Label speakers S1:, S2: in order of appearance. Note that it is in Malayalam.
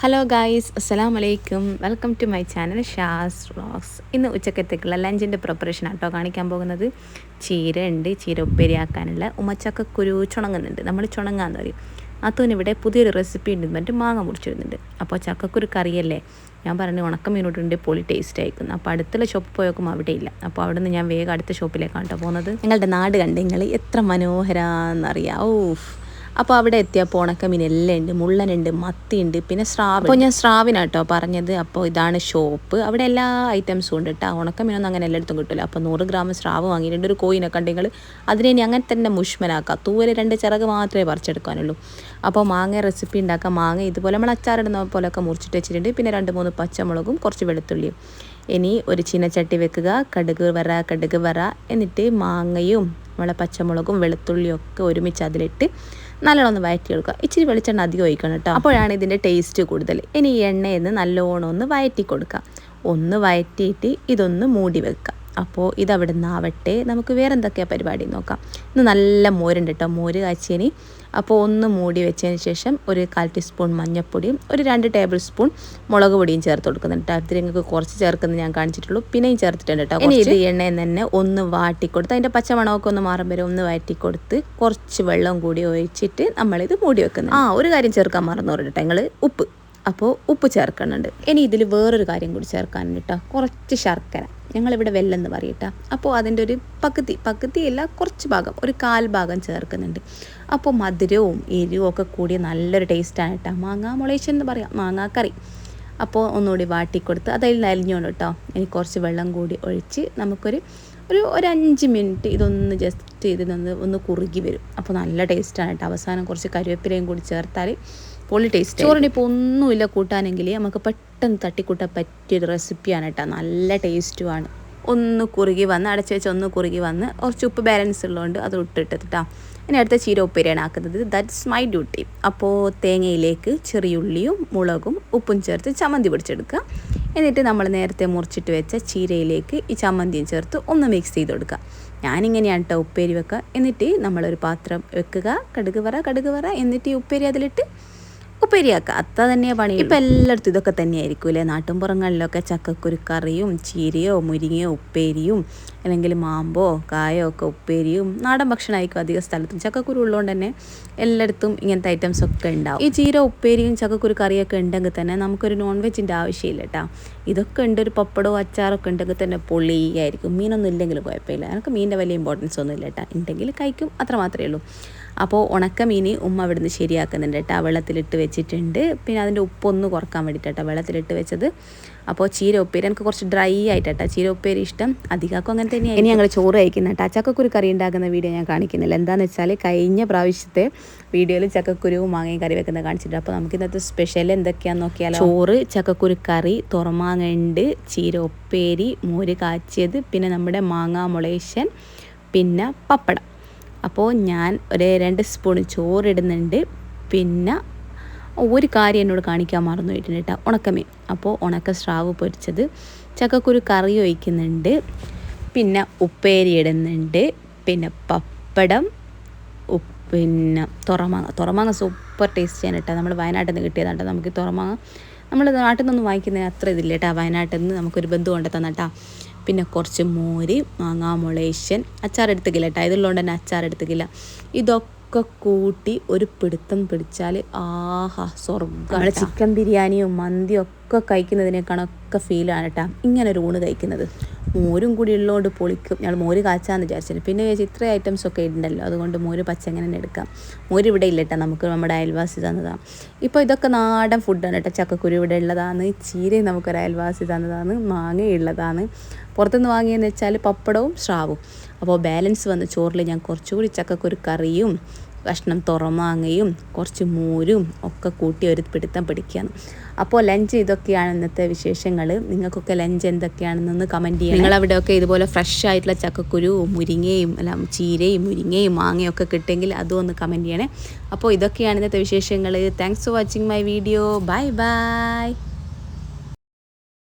S1: ഹലോ ഗായ്സ് അസ്സലാം വലൈക്കും welcome to my channel Shaz vlogs ഇന്ന് ഉച്ചക്കത്തേക്കുള്ള ലഞ്ചിന്റെ പ്രിപ്പറേഷൻ ആട്ടോ കാണിക്കാൻ പോകുന്നത്. ചീര ഉണ്ട്. ചീര ഉപ്പേരിയാക്കാനുള്ള. ഉമ്മച്ചക്കക്കുരു ചുണങ്ങുന്നുണ്ട്. നമ്മൾ ചുണങ്ങാന്ന് പറയും. ഇവിടെ പുതിയൊരു റെസിപ്പി ഉണ്ട് മറ്റേ മാങ്ങ മുറിച്ചിടുന്നുണ്ട്. അപ്പോൾ ചക്കക്കുരു കറിയല്ലേ? ഞാൻ പറഞ്ഞു ഉണക്കമീനോട്ടുണ്ട് പൊളി ടേസ്റ്റ് ആയിരിക്കുന്നു അപ്പോൾ അടുത്തുള്ള ഷോപ്പ് പോയോക്കും അവിടെ ഇല്ല. അപ്പോൾ അവിടെ നിന്ന് ഞാൻ വേഗം അടുത്ത ഷോപ്പിലേക്കാണ് കേട്ടോ പോകുന്നത്. നിങ്ങളുടെ നാട് കണ്ട് നിങ്ങൾ എത്ര മനോഹരാന്നറിയാം ഓഫ് അപ്പോൾ അവിടെ എത്തിയപ്പോൾ ഉണക്കമീൻ എല്ലാം ഉണ്ട് മുള്ളനുണ്ട് മത്തിയുണ്ട് പിന്നെ സ്രാവ്. അപ്പോൾ ഞാൻ സ്രാവിനാട്ടോ പറഞ്ഞത്. അപ്പോൾ ഇതാണ് ഷോപ്പ്. അവിടെ എല്ലാ ഐറ്റംസും ഉണ്ട് കേട്ടോ ഉണക്കമീനൊന്നും അങ്ങനെ എല്ലായിടത്തും കിട്ടില്ല അപ്പോൾ നൂറ് ഗ്രാം സ്രാവ് വാങ്ങിയിട്ടുണ്ട്. ഒരു കോയിനൊക്കെ ഉണ്ടെങ്കിൽ അതിനെ ഇനി അങ്ങനെ തന്നെ മുഷ്മനാക്കാം. തൂവൽ രണ്ട് ചിറക് മാത്രമേ പറിച്ചെടുക്കാനുള്ളൂ. അപ്പോൾ മാങ്ങ റെസിപ്പി ഉണ്ടാക്കാം. മാങ്ങ ഇതുപോലെ നമ്മൾ അച്ചാറിടുന്ന പോലെയൊക്കെ മുറിച്ചിട്ട് വെച്ചിട്ടുണ്ട്. പിന്നെ രണ്ട് മൂന്ന് പച്ചമുളകും കുറച്ച് വെളുത്തുള്ളിയും. ഇനി ഒരു ചീനച്ചട്ടി വെക്കുക കടുക് വറ കടുക് വറ എന്നിട്ട് മാങ്ങയും നമ്മളെ പച്ചമുളകും വെളുത്തുള്ളിയും ഒക്കെ ഒരുമിച്ച് അതിലിട്ട് നല്ലോണം ഒന്ന് വഴറ്റിയെടുക്കുക ഇച്ചിരി വെളിച്ചെണ്ണ അധികം ഒഴിക്കണം കേട്ടോ. അപ്പോഴാണ് ഇതിന്റെ ടേസ്റ്റ് കൂടുതൽ. ഇനി ഈ എണ്ണയിൽ നല്ലോണം ഒന്ന് വയറ്റി കൊടുക്കുക. ഒന്ന് വയറ്റിയിട്ട് ഇതൊന്ന് മൂടി വെക്കുക. അപ്പോൾ ഇതവിടെ നിന്നാവട്ടെ നമുക്ക് വേറെ എന്തൊക്കെയാണ് പരിപാടി നോക്കാം. ഇന്ന് നല്ല മോരുണ്ട് കേട്ടോ മോര് കാച്ചിയനി. അപ്പോൾ ഒന്ന് മൂടി വെച്ചതിന് ശേഷം ഒരു കാൽ ടീസ്പൂൺ മഞ്ഞൾപ്പൊടിയും ഒരു രണ്ട് ടേബിൾ സ്പൂൺ മുളക് പൊടിയും ചേർത്ത് കൊടുക്കുന്നുണ്ട് കേട്ടോ അതിൽ നിങ്ങൾക്ക് കുറച്ച് ചേർക്കുന്നത് ഞാൻ കാണിച്ചിട്ടുള്ളൂ. പിന്നെയും ചേർത്തിട്ടുണ്ട് കേട്ടോ ഇനി ഇത് എണ്ണയിൽ തന്നെ ഒന്ന് വാട്ടിക്കൊടുത്ത് അതിന്റെ പച്ചമണമൊക്കെ ഒന്ന് മാറും വരെ. ഒന്ന് വാറ്റിക്കൊടുത്ത് കുറച്ച് വെള്ളം കൂടി ഒഴിച്ചിട്ട് നമ്മളിത് മൂടി വെക്കുന്നത് ആ ഒരു കാര്യം ചേർക്കാൻ മറന്നു പറഞ്ഞിട്ട് ഞങ്ങൾ ഉപ്പ്. അപ്പോൾ ഉപ്പ് ചേർക്കുന്നുണ്ട്. ഇനി ഇതിൽ വേറൊരു കാര്യം കൂടി ചേർക്കാനുണ്ട് കേട്ടോ കുറച്ച് ശർക്കര. ഞങ്ങളിവിടെ വെല്ലെന്ന് പറയട്ടാ. അപ്പോൾ അതിന്റെ ഒരു പകുതി പകുതിയല്ല കുറച്ച് ഭാഗം ഒരു കാൽ ഭാഗം ചേർക്കുന്നുണ്ട്. അപ്പോൾ മധുരവും എരിവും ഒക്കെ കൂടി നല്ലൊരു ടേസ്റ്റാണ് കേട്ടോ മാങ്ങാ മുളേശൻ എന്ന് പറയാം മാങ്ങാക്കറി. അപ്പോൾ ഒന്നുകൂടി വാട്ടിക്കൊടുത്ത് അതിൽ നലിഞ്ഞോണ്ട് കേട്ടോ ഇനി കുറച്ച് വെള്ളം കൂടി ഒഴിച്ച് നമുക്കൊരു ഒരു ഒരു അഞ്ച് മിനിറ്റ് ഇതൊന്ന് ജസ്റ്റ് ഇതിനൊന്ന് ഒന്ന് കുറുകി വരും. അപ്പോൾ നല്ല ടേസ്റ്റാണ് കേട്ടോ അവസാനം കുറച്ച് കരുവേപ്പിലയും കൂടി ചേർത്താൽ പൊളി ടേസ്റ്റ് ചോറിന് ഇപ്പോൾ ഒന്നുമില്ല കൂട്ടാനെങ്കിൽ നമുക്ക് പെട്ടെന്ന് തട്ടിക്കൂട്ടാൻ പറ്റിയൊരു റെസിപ്പിയാണ് കേട്ടോ നല്ല ടേസ്റ്റുമാണ് ഒന്ന് കുറുകി വന്ന് അടച്ചു വെച്ച് ഒന്ന് കുറുകി വന്ന് കുറച്ച് ഉപ്പ് ബാലൻസ് ഉള്ളതുകൊണ്ട് അത് ഇട്ടിട്ടിട്ടാ ഇനി അടുത്ത ചീര ഉപ്പേരിയാണ് ആക്കുന്നത്. ദാറ്റ്സ് മൈ ഡ്യൂട്ടി അപ്പോൾ തേങ്ങയിലേക്ക് ചെറിയുള്ളിയും മുളകും ഉപ്പും ചേർത്ത് ചമ്മന്തി പിടിച്ചെടുക്കുക. എന്നിട്ട് നമ്മൾ നേരത്തെ മുറിച്ചിട്ട് വെച്ച ചീരയിലേക്ക് ഈ ചമ്മന്തിയും ചേർത്ത് ഒന്ന് മിക്സ് ചെയ്ത് കൊടുക്കുക ഞാനിങ്ങനെയാണ് കേട്ടോ ഉപ്പേരി വെക്കുക. എന്നിട്ട് നമ്മളൊരു പാത്രം വെക്കുക. കടുക് വറ കടുക് വറ. എന്നിട്ട് ഈ ഉപ്പേരി അതിലിട്ട് ഉപ്പേരിയാക്കുക അത്ര തന്നെയാണ് പണി ഇപ്പം എല്ലായിടത്തും ഇതൊക്കെ തന്നെയായിരിക്കും അല്ലേ നാട്ടിൻപുറങ്ങളിലൊക്കെ ചക്കക്കുരു കറിയും ചീരയോ മുരിങ്ങയോ ഉപ്പേരിയും അല്ലെങ്കിൽ മാമ്പോ കായോ ഒക്കെ ഉപ്പേരിയും നാടൻ ഭക്ഷണമായിരിക്കും അധിക സ്ഥലത്തും. ചക്കക്കുരു ഉള്ളതുകൊണ്ട് തന്നെ എല്ലായിടത്തും ഇങ്ങനത്തെ ഐറ്റംസ് ഒക്കെ ഉണ്ടാവും. ഈ ചീര ഉപ്പേരിയും ചക്കക്കുരു കറിയൊക്കെ ഉണ്ടെങ്കിൽ തന്നെ നമുക്കൊരു നോൺ വെജിന്റെ ആവശ്യമില്ല കേട്ടോ ഇതൊക്കെ ഉണ്ട് ഒരു പപ്പടോ അച്ചാറൊക്കെ ഉണ്ടെങ്കിൽ തന്നെ പൊളിയായിരിക്കും. മീനൊന്നും ഇല്ലെങ്കിലും കുഴപ്പമില്ല. എനിക്ക് മീനിന്റെ വലിയ ഇമ്പോർട്ടൻസ് ഒന്നും ഇല്ല കേട്ടോ ഉണ്ടെങ്കിൽ കഴിക്കും. അത്ര മാത്രമേ ഉള്ളൂ. അപ്പോൾ ഉണക്കമീൻ ഉമ്മ അവിടുന്ന് ശരിയാക്കുന്നുണ്ട് കേട്ടോ. വെള്ളത്തിലിട്ട് വെച്ചിട്ടുണ്ട്. പിന്നെ അതിന്റെ ഉപ്പൊന്ന് കുറയ്ക്കാൻ വേണ്ടിയിട്ടാണ് വെള്ളത്തിലിട്ട് വെച്ചത്. അപ്പോൾ ചീര ഉപ്പേരി എനിക്ക് കുറച്ച് ഡ്രൈ ആയിട്ടാ ചീര ഉപ്പേരി ഇഷ്ടം. അധികമാക്കും അങ്ങനെ തന്നെയാണ് ഇനി ഞങ്ങൾ ചോറ് കഴിക്കുന്ന കേട്ടോ. ചക്കക്കുരു കറി ഉണ്ടാക്കുന്ന വീഡിയോ ഞാൻ കാണിക്കുന്നില്ല. എന്താണെന്ന് വെച്ചാൽ കഴിഞ്ഞ പ്രാവശ്യത്തെ വീഡിയോയിൽ ചക്കക്കുരുവും മാങ്ങയും കറി വെക്കുന്നത് കാണിച്ചിട്ടുണ്ട്. അപ്പോൾ നമുക്ക് ഇന്നത്തെ സ്പെഷ്യൽ എന്തൊക്കെയാണെന്ന് നോക്കിയാൽ ചോറ് ചക്കക്കുരു കറി തുറമാങ്ങണ്ട് ചീര ഉപ്പേരി മോര് കാച്ചിയത് പിന്നെ നമ്മുടെ മാങ്ങാ മുളേശൻ പിന്നെ പപ്പടം. അപ്പോൾ ഞാൻ ഒരു രണ്ട് സ്പൂൺ ചോറിടുന്നുണ്ട്. പിന്നെ ഒരു കാര്യം എന്നോട് കാണിക്കാൻ മറന്നു പോയിട്ടുണ്ട് കേട്ടോ. ഉണക്കമീൻ. അപ്പോൾ ഉണക്ക സ്രാവ് പൊരിച്ചത്. ചക്കക്കുരു കറി ഒഴിക്കുന്നുണ്ട്. പിന്നെ ഉപ്പേരി ഇടുന്നുണ്ട്. പിന്നെ പപ്പടം പിന്നെ തുറമാങ്ങ. തുറമാങ്ങ സൂപ്പർ ടേസ്റ്റിയാണ് കേട്ടോ. നമ്മൾ വയനാട്ടിൽ നിന്ന് കിട്ടിയതാണ് നമുക്ക് തുറമാങ്ങ. നമ്മൾ നാട്ടിൽ നിന്നൊന്നും വാങ്ങിക്കുന്ന അത്ര ഇതില്ല കേട്ടോ. വയനാട്ടിൽ നിന്ന് നമുക്കൊരു ബന്ധു കൊണ്ട് തന്നട്ടാ പിന്നെ കുറച്ച് മോര് മാങ്ങാ മുളേശൻ അച്ചാർ എടുത്തിക്കില്ല കേട്ടോ ഇതുള്ളതുകൊണ്ട് തന്നെ അച്ചാർ എടുത്തിക്കില്ല ഇതൊക്കെ കൂട്ടി ഒരു പിടുത്തം പിടിച്ചാൽ ആഹാ സ്വർഗം നമ്മൾ ചിക്കൻ ബിരിയാണിയും മന്തിയും ഒക്കെ കഴിക്കുന്നതിനേക്കാളൊക്കെ ഫീലാണ് കേട്ടോ ഇങ്ങനെ ഒരു ഊണ് കഴിക്കുന്നത്. മോരും കൂടി ഉള്ളതുകൊണ്ട് പൊളിക്കും. ഞങ്ങൾ മോര് കാച്ചാന്ന് വിചാരിച്ചത് പിന്നെ വിചാരിച്ചു ഇത്ര ഐറ്റംസ് ഒക്കെ ഉണ്ടല്ലോ അതുകൊണ്ട് മോര് പച്ച എങ്ങനെ തന്നെ എടുക്കാം. മോര് ഇവിടെ ഇല്ല കേട്ടോ നമുക്ക് നമ്മുടെ അയൽവാസി തന്നതാണ് ഇപ്പോൾ ഇതൊക്കെ നാടൻ ഫുഡാണ് കേട്ടോ ചക്കക്കുരു ഇവിടെ ഉള്ളതാണ്. ചീരയും നമുക്കൊരു അയൽവാസി തന്നതാണ്. മാങ്ങ ഉള്ളതാണ് പുറത്തുനിന്ന് വാങ്ങിയെന്ന് വെച്ചാൽ പപ്പടവും സ്രാവും. അപ്പോൾ ബാലൻസ് വന്ന് ചോറിൽ ഞാൻ കുറച്ചുകൂടി ചക്കക്കുരു കറിയും കഷ്ണം തുറമാങ്ങയും കുറച്ച് മോരും ഒക്കെ കൂട്ടി ഒരു പിടുത്തം പിടിക്കുകയാണ്. അപ്പോൾ ലഞ്ച് ഇതൊക്കെയാണ് ഇന്നത്തെ വിശേഷങ്ങൾ. നിങ്ങൾക്കൊക്കെ ലഞ്ച് എന്തൊക്കെയാണെന്നൊന്ന് കമന്റ് ചെയ്യാം നിങ്ങളവിടെയൊക്കെ ഇതുപോലെ ഫ്രഷ് ആയിട്ടുള്ള ചക്കക്കുരു മുരിങ്ങയും അല്ല ചീരയും മുരിങ്ങയും മാങ്ങയും ഒക്കെ കിട്ടുമെങ്കിൽ അതും ഒന്ന് കമന്റ് ചെയ്യണേ. അപ്പോൾ ഇതൊക്കെയാണ് ഇന്നത്തെ വിശേഷങ്ങൾ. Thanks for watching my video bye bye